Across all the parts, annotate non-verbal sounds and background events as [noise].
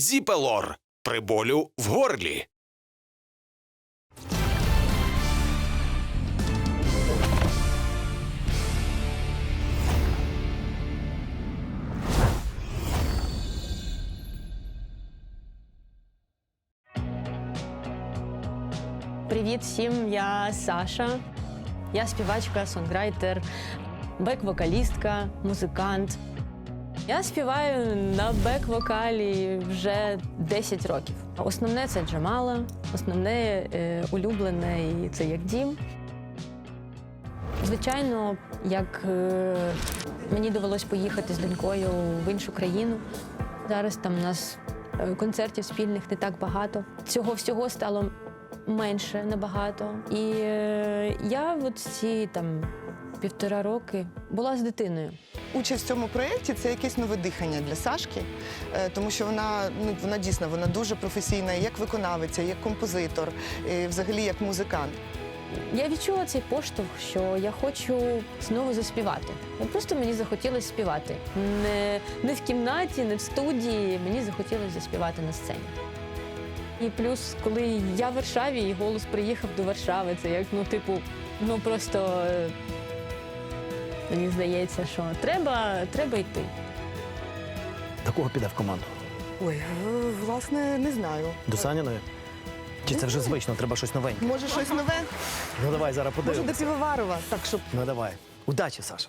Зіпелор при болю в горлі. Привіт всім, я Саша. Я співачка, сонграйтер, бек-вокалістка, музикант. Я співаю на бек-вокалі вже 10 років. Основне це Джамала, основне е, улюблене і це як дім. Звичайно, як е, мені довелось поїхати з донькою в іншу країну. Зараз там у нас е, концертів спільних не так багато. Цього всього стало менше набагато. І е, я от ці там півтора роки була з дитиною. Участь в цьому проєкті це якесь нове дихання для Сашки, е, тому що вона ну вона дійсно вона дуже професійна як виконавиця, як композитор, і взагалі як музикант. Я відчула цей поштовх, що я хочу знову заспівати. От Просто мені захотілося співати. Не, не в кімнаті, не в студії. Мені захотілося заспівати на сцені. І плюс, коли я в Варшаві, і голос приїхав до Варшави, це як ну, типу, ну просто е, мені здається, що треба, треба йти. До кого піде в команду? Ой, е, власне, не знаю. До Саніної? Чи це вже звично, треба щось новеньке? Може, щось нове? Ну давай зараз Може, до. Півоварова, так щоб Ну давай. Удачі, Саша.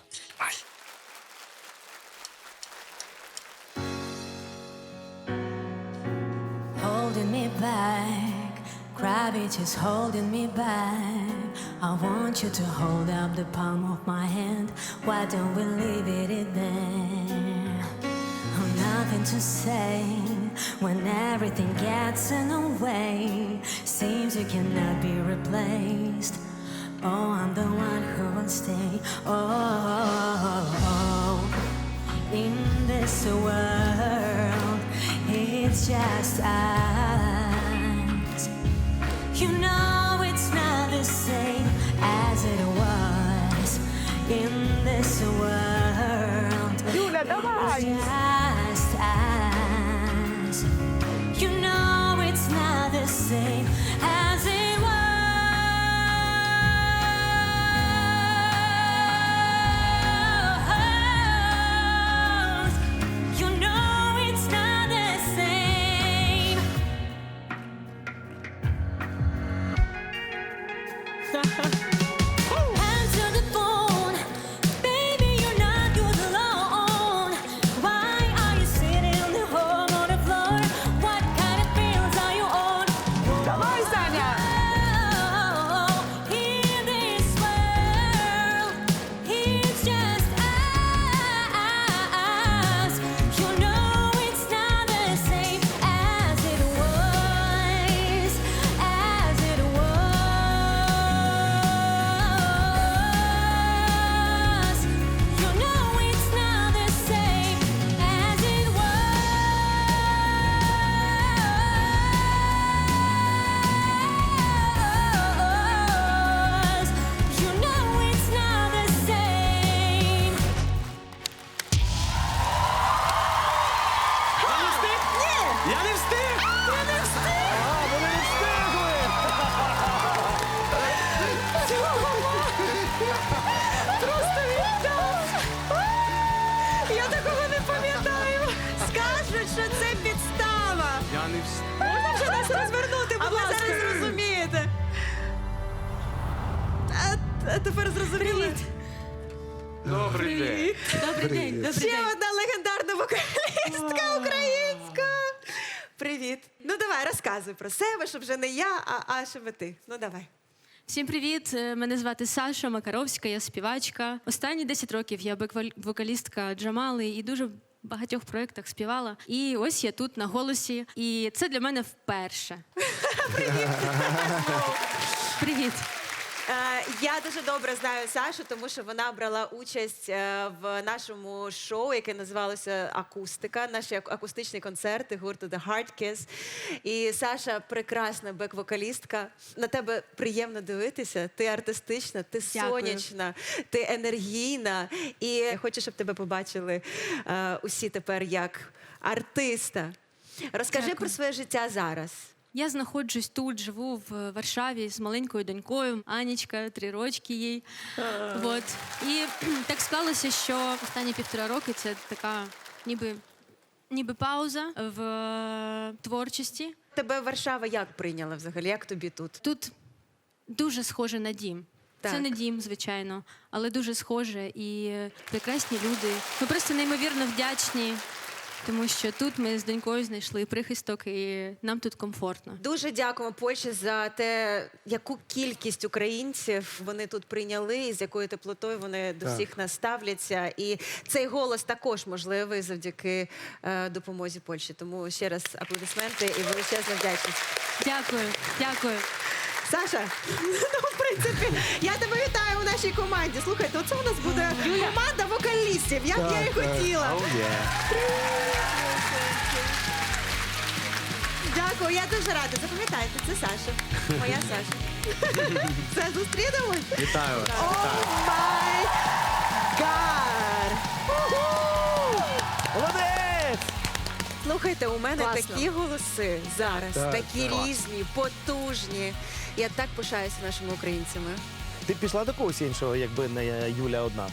holding me back. Gravity's holding me back. I want you to hold up the palm of my hand. Why don't we leave it in there? Oh, nothing to say when everything gets in the way. Seems you cannot be replaced. Oh, I'm the one who will stay. Oh, in this world, it's just us. You know it's not the same as it was in this world. Юля, давай! It's just us. You know it's not the same as it Ha ha ha. Тепер зрозуміли. Добрий день. Добрий день. Добрий Ще одна легендарна вокалістка українська. Привіт. Ну давай, розказуй про себе, щоб вже не я, а, а щоб ти. Ну давай. Всім привіт! Е, Мене звати Саша Макаровська, я співачка. Останні 10 років я бек-вокалістка Джамали і дуже в багатьох проєктах співала. І ось я тут на голосі. І це для мене вперше. [laughs] Привіт! Е, я дуже добре знаю Сашу, тому що вона брала участь е, в нашому шоу, яке називалося Акустика, наші акустичні концерти гурту The Hard Kiss. І Саша прекрасна бек-вокалістка. На тебе приємно дивитися. Ти артистична, ти сонячна, ти енергійна. І я хочу, щоб тебе побачили е, усі тепер як артиста. Розкажи Дякую. про своє життя зараз. Я знаходжусь тут, живу в Варшаві з маленькою донькою. Анічка, три рочки їй. Вот. І [clears throat] так склалося, що останні півтора роки це така ніби, ніби пауза в е, творчості. Тебе Варшава як прийняла взагалі? Як тобі тут? Тут дуже схоже на дім. Так. Це не дім, звичайно, але дуже схоже і прекрасні люди. Ми просто неймовірно вдячні, тому що тут ми з донькою знайшли прихисток, і нам тут комфортно. Дуже дякуємо Польщі за те, яку кількість українців вони тут прийняли, і з якою теплотою вони до всіх нас ставляться. І цей голос також можливий завдяки е, допомозі Польщі. Тому ще раз аплодисменти і величезна вдячність. Дякую, дякую. Саша, ну в принципі, я тебе вітаю у нашій команді. Слухайте, оце у нас буде команда вокалістів. Як я і хотіла. Дякую, я дуже рада. Запам'ятайте, це Саша. Моя Саша. [laughs] Все, зустрінемось. Вітаю вас. О май гад! Слухайте, у мене Класно. такі голоси зараз, Так, такі клас. різні, потужні. Я так пишаюся нашими українцями. Ти б пішла до когось іншого, якби не Юля одна.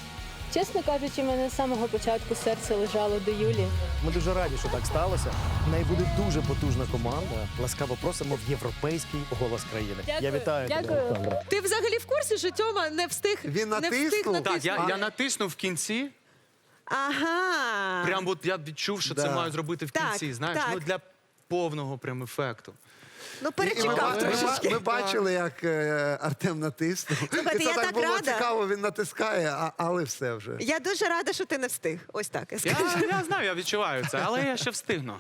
Чесно кажучи, мене з самого початку серце лежало до Юлі. Ми дуже раді, що так сталося. В неї буде дуже потужна команда. Ласкаво просимо в європейський голос країни. Я вітаю тебе. Дякую. Олександра. Ти взагалі в курсі, що Тьома не встиг Він не встиг натиснув? Так, я, я натиснув в кінці. Ага. Прям от я відчув, що це Да. маю зробити в Так, кінці. Знаєш, так. ну для повного прям ефекту. Ну І ми, перечекав ба- ми, трошечки. ми бачили, як е, Артем натиснув. Слухайте, І це я так так було рада. цікаво, він натискає, а, але все вже. Я дуже рада, що ти не встиг. Ось так. Я Я, я знаю, я відчуваю це, але я ще встигну.